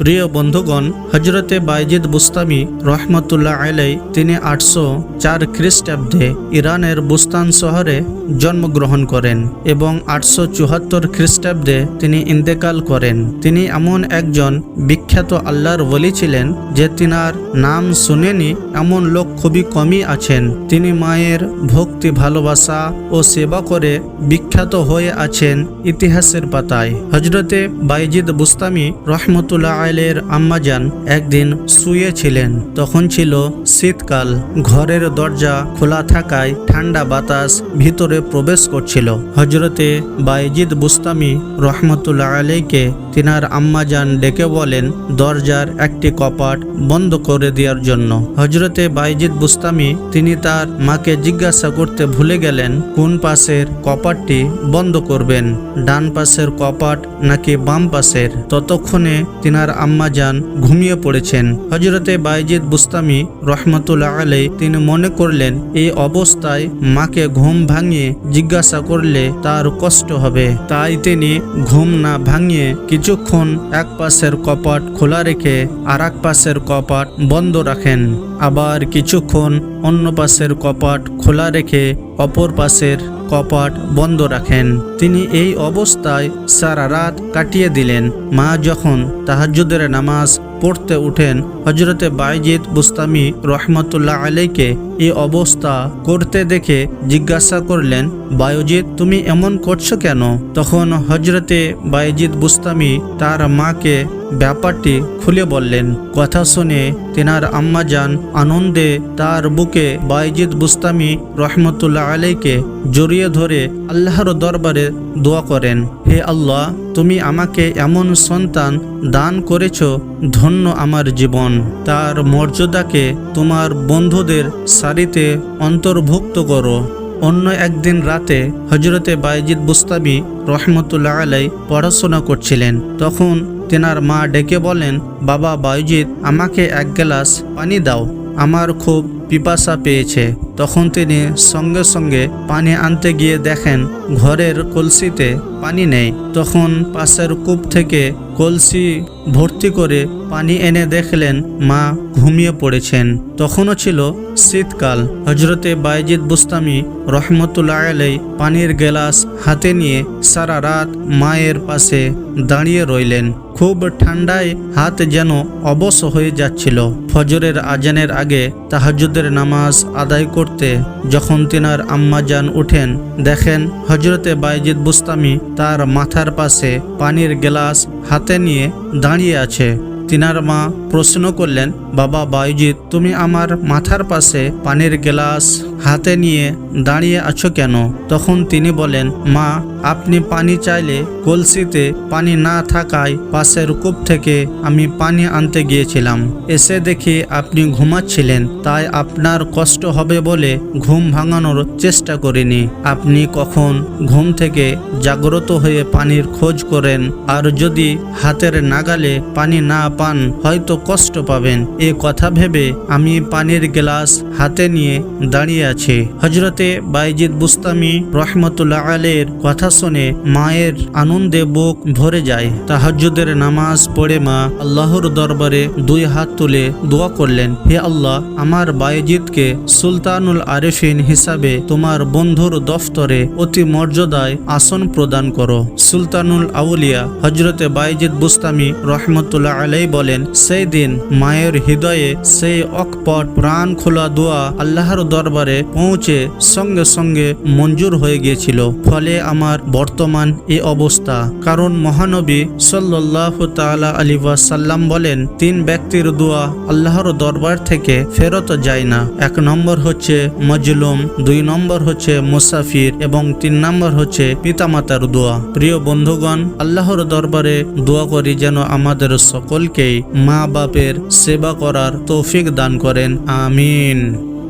প্রিয় বন্ধুগণ হজরতে বাইজিদ বুস্তামি রহমতুল্লাহ আলাই তিনি আটশো চার খ্রিস্টাব্দে ইরানের বুস্তান শহরে জন্মগ্রহণ করেন এবং আটশো চুয়াত্তর খ্রিস্টাব্দে তিনি ইন্তেকাল করেন। তিনি এমন একজন বিখ্যাত আল্লাহর বলি ছিলেন যে তিনার নাম শুনেনি এমন লোক খুবই কমই আছেন। তিনি মায়ের ভক্তি, ভালোবাসা ও সেবা করে বিখ্যাত হয়ে আছেন ইতিহাসের পাতায়। হজরতে বাইজিদ বুস্তামি রহমতুল্লাহ আলের আম্মাজান একদিন শুয়েছিলেন। তখন ছিল শীতকাল। ঘরের দরজা খোলা থাকায় ঠান্ডা বাতাস ভিতরে প্রবেশ করছিল। হজরতে বাইজিদ বুস্তামি রহমতুল্লাহ আলীকে তিনার আম্মাজান ডেকে বলেন, দরজার একটি কপাট বন্ধ করে দেওয়ার জন্য। হজরতে বাইজিদ বুস্তামি তিনি তার মাকে জিজ্ঞাসা করতে ভুলে গেলেন, কোন পাশের কপাটটি বন্ধ করবেন? ডান পাশের কপাট নাকি বাম পাশের? ততক্ষণে তিনার আম্মাজান ঘুমিয়ে পড়েছেন। হজরতে বাইজিদ বুস্তামি রহমতুল্লাহ আলাই তিনি মনে করলেন, এই অবস্থায় মাকে ঘুম ভাঙিয়ে জিজ্ঞাসা করলে তার কষ্ট হবে। তাই তিনি ঘুম না ভাঙিয়ে কিছুক্ষণ এক পাশের কপাট খোলা রেখে আর এক পাশের কপাট বন্ধ রাখেন। আবার কিছুক্ষণ অন্য পাশের কপাট খোলা রেখে অপর পাশের কপাট বন্ধ রাখেন। তিনি এই অবস্থায় সারা রাত কাটিয়ে দিলেন। মা যখন তাহাজুদের নামাজ পড়তে উঠেন। হজরতে বাইজিদ বুস্তামি রহমতুল্লাহ আলাইকে এই অবস্থা করতে দেখে জিজ্ঞাসা করলেন বায়ুজিৎ তুমি এমন করছ কেন? তখন হজরতে বাইজিদ বুস্তামি তার মাকে ব্যাপারটি খুলে বললেন, কথা শুনে তেনার আম্মা যান, আনন্দে তার বুকে বাইজিদ বুস্তামি রহমতুল্লাহ আলাইকে জড়িয়ে ধরে আল্লাহর দরবারে দোয়া করেন। হে আল্লাহ তুমি আমাকে এমন সন্তান দান করেছ ধন্য আমার জীবন। তার মর্যাদাকে তোমার বন্ধুদের সারিতে অন্তর্ভুক্ত করো। অন্য একদিন রাতে হজরতে বাইজিদ বুস্তাবি রহমতুল্লাহ আলাই পড়াশোনা করছিলেন। তখন তেনার মা ডেকে বলেন, বাবা বাইজিদ, আমাকে এক গ্লাস পানি দাও। আমার খুব পিপাসা পেয়েছে। তখন তিনি সঙ্গে সঙ্গে পানি আনতে গিয়ে দেখেন ঘরের কলসিতে পানি নেই। তখন পাশের কূপ থেকে কলসি ভর্তি করে পানি এনে দেখলেন মা ঘুমিয়ে পড়েছেন। তখনও ছিল শীতকাল। হজরতে বাইজিদ বুস্তামি রহমতুল্লাহ আলাই পানির গেলাস হাতে নিয়ে সারা রাত মায়ের পাশে দাঁড়িয়ে রইলেন। খুব ঠান্ডায় হাত যেন অবশ হয়ে যাচ্ছিল। ফজরের আজানের আগে তাহাজুদের নামাজ আদায় করতে যখন তিনার আম্মা যান উঠেন, দেখেন হজরতে বাইজিদ বুস্তামি তার মাথার পাশে পানির গ্লাস হাতে নিয়ে দাঁড়িয়ে আছে। তিনার মা প্রশ্ন করলেন, বাবা বাইজিৎ তুমি আমার মাথার পাশে পানির গ্লাস হাতে নিয়ে দাঁড়িয়ে আছো কেন? তখন তিনি বলেন, মা আপনি পানি চাইলে কলসিতে পানি না থাকায় পাশের কূপ থেকে আমি পানি আনতে গিয়েছিলাম। এসে দেখি আপনি ঘুমাচ্ছিলেন, তাই আপনার কষ্ট হবে বলে ঘুম ভাঙানোর চেষ্টা করিনি। আপনি কখন ঘুম থেকে জাগ্রত হয়ে পানির খোঁজ করেন, আর যদি হাতের নাগালে পানি না পান, হয়তো কষ্ট পাবেন। এ কথা ভেবে আমি পানির গ্লাস হাতে নিয়ে দাঁড়িয়ে আছি। হজরতে বাইজিদ বুস্তামি রহমতুল্লাহ আলের কথা শুনে মায়ের আনন্দে বুক ভরে যায়। তাহাজ্জুদের নামাজ পড়ে মা আল্লাহর দরবারে দুই হাত তুলে দোয়া করলেন, হে আল্লাহ, আমার বাইজিদকে সুলতানুল আরেফিন হিসাবে তোমার বন্ধুর দফতরে অতি মর্যাদায় আসন প্রদান করো। সুলতানুল আউলিয়া হজরতে বাইজিদ বুস্তামি রহমতুল্লাহ আলাই বলেন, সেই দিন মায়ের হৃদয়ে সেই অকপট প্রাণ খোলা দোয়া আল্লাহর দরবারে পৌঁছে সঙ্গে সঙ্গে মঞ্জুর হয়ে গিয়েছিল। ফলে আমার বর্তমান এ অবস্থা। কারণ মহানবী সাল্লাহ তালা আলী সাল্লাম বলেন, তিন ব্যক্তির দোয়া আল্লাহর দরবার থেকে ফেরত যায় না। এক নম্বর হচ্ছে মজলুম, দুই নম্বর হচ্ছে মুসাফির এবং তিন নম্বর হচ্ছে পিতামাতার দোয়া। প্রিয় বন্ধুগণ, আল্লাহর দরবারে দোয়া করি যেন আমাদের সকলকেই মা বাপের সেবা করার তৌফিক দান করেন। আমিন।